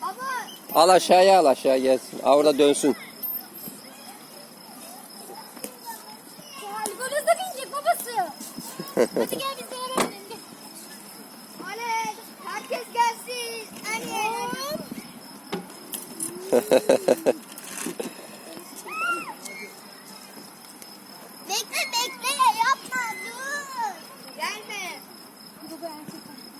Baba Al aşağıya al aşağı gelsin. Orada dönsün. Galiba hızlı binecek babası. Hadi gel biz. Oley, herkes gelsin. Hadi.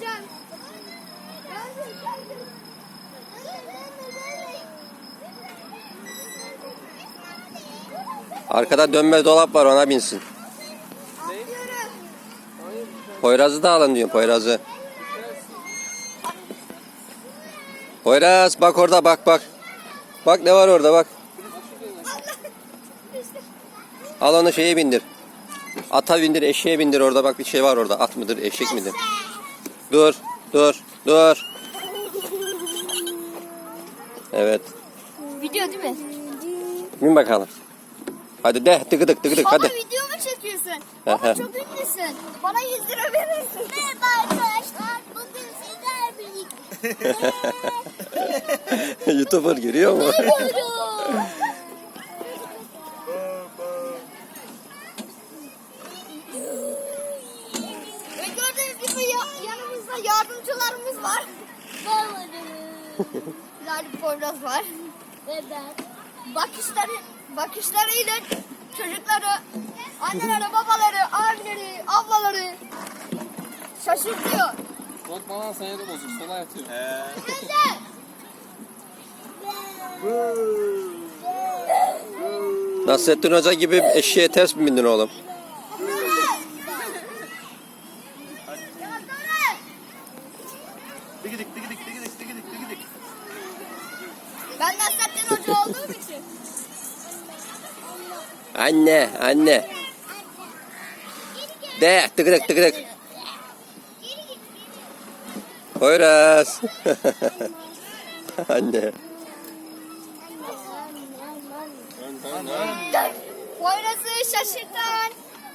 Geldim. Arkada dönme dolap var ona binsin. Poyraz'ı da alın diyor Poyraz'ı. Poyraz bak orada bak bak. Bak ne var orada bak. Al onu şeye bindir. Ata bindir, eşeğe bindir orada bak bir şey var orada. At mıdır, eşek midir? Dur, dur, dur. Evet. Video değil mi? Bin bakalım. Hadi de tıkıdık tıkıdık Baba hadi. video mu çekiyorsun? Baba çok ünlüsün. Bana 100 lira verirsin. Merhaba arkadaşlar. Bugün sizler birlikte. Youtuber giriyor mu? Buyurun. Ve gördüğünüz gibi ya- yanımızda yardımcılarımız var. Galip Poyraz var. Ve ben. Bakışları, bakışlarıyla çocukları, anneleri, babaları, abileri, ablaları şaşırtıyor. Bak bana sayarı bozuk. Sola yatıyor. Güzel. Nasrettin Hoca gibi eşeğe ters mi bindin oğlum? Anne, anne. De tıkıdık tıkıdık. Poyraz. anne. Poyraz'ı şaşırtan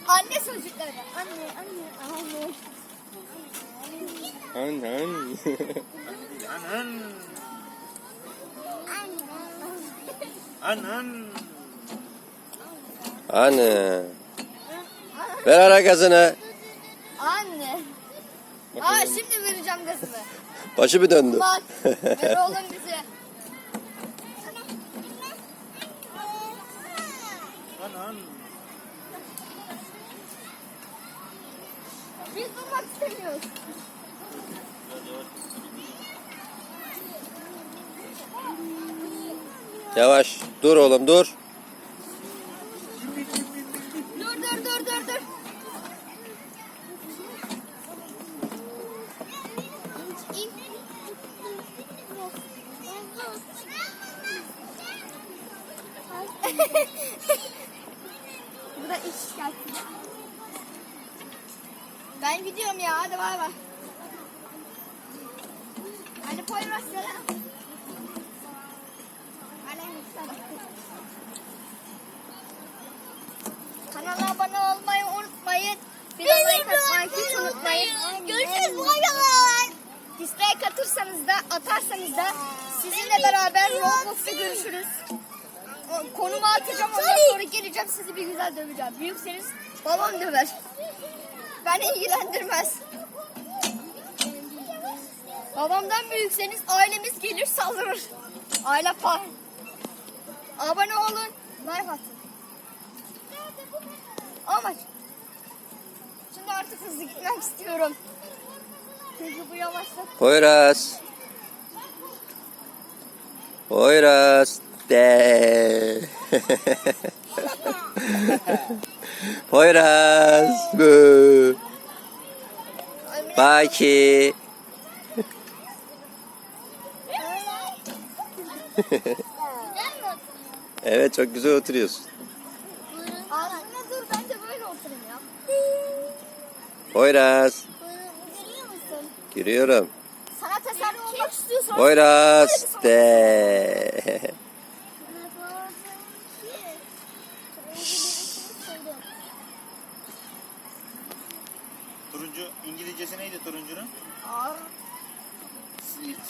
anne çocukları. Anne, anne, anne. Anan. Anan. Anan. Anne. Ver ara gazını. Anne. Aa şimdi vereceğim gazını. Başı bir döndü. Bak, ver oğlum bize. Anan. Biz durmak istemiyoruz. Yavaş. Dur oğlum. Dur dur dur. Bu da iş şikayeti. Ben gidiyorum ya hadi bay bay. Hadi Poyraz selam. Unutmayın. Görüşürüz bay bay. Dislike atırsanız da atarsanız da sizinle beraber Roblox'ta görüşürüz. Konumu atacağım ondan sonra geleceğim sizi bir güzel döveceğim. Büyükseniz babam döver. Beni ilgilendirmez. Babamdan büyükseniz ailemiz gelir saldırır. Aile par. Abone olun. Like atın. Ama şimdi artık hızlı gitmek istiyorum. Çünkü bu yavaşlık Poyraz. Poyraz. De. Poyraz. Bı. Baki. Evet çok güzel oturuyorsun. Aslında dur ben de ya. Poyraz. Görüyor musun? Giriyorum. Sana tasarruf olmak istiyorsan. Poyraz. De. Turuncu İngilizcesi neydi turuncunun? Ar,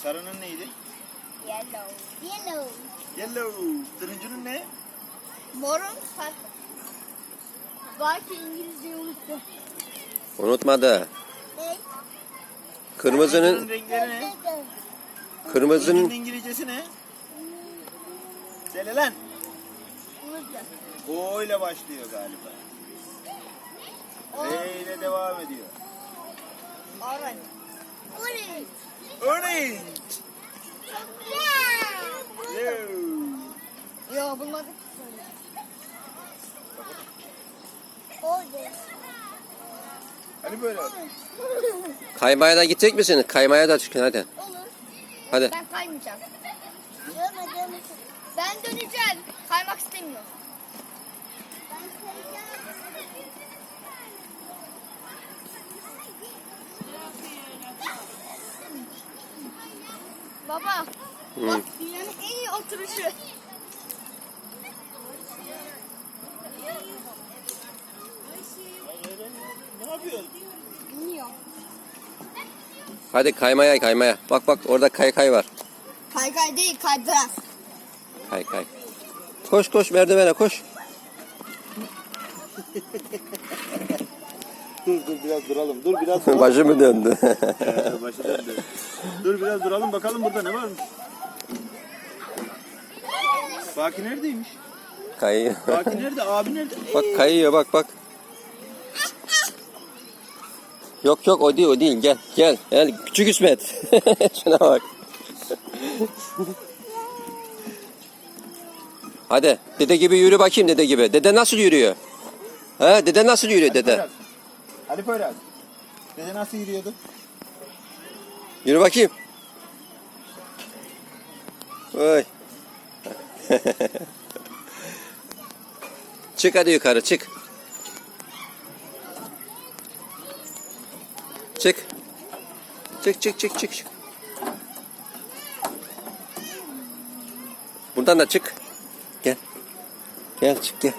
Sarının neydi? yellow. Yellow. Yellow. Turuncunun ne? Morun fark. Belki İngilizceyi unuttu. Unutmadı. Ne? Kırmızının renkleri ne? Kırmızının İngilizcesi ne? Söyle lan. Unuttu. O ile başlıyor galiba. V ile devam ediyor. Orange. Orange. Orange. Yeah. Yellow. Yo bulmadık ki sonra. Orange. Hani böyle. kaymaya da gidecek misin? Kaymaya da çıkın hadi. Olur. Hadi. Ben kaymayacağım. Ben döneceğim. Kaymak istemiyorum. Baba, Hı. bak dünyanın en iyi oturuşu. Hadi kaymaya kaymaya. Bak bak orada kay kay var. Kaykay değil, kaydırak. Kay kay. Koş koş merdivene koş. Dur dur biraz duralım. Dur biraz duralım. Başı mı döndü? Ee, başı döndü. Dur biraz duralım bakalım burada ne varmış. Baki neredeymiş? Kayıyor. Baki nerede? Abi nerede? Bak kayıyor bak bak. Yok yok o değil o değil gel gel. Gel küçük İsmet. Şuna bak. Hadi dede gibi yürü bakayım dede gibi. Dede nasıl yürüyor? Ha dede nasıl yürüyor dede? Ali Poyraz. Dede nasıl yürüyordu? Yürü bakayım. Oy. çık hadi yukarı çık. Çık. Çık çık çık çık. çık. Buradan da çık. Gel. Gel çık gel.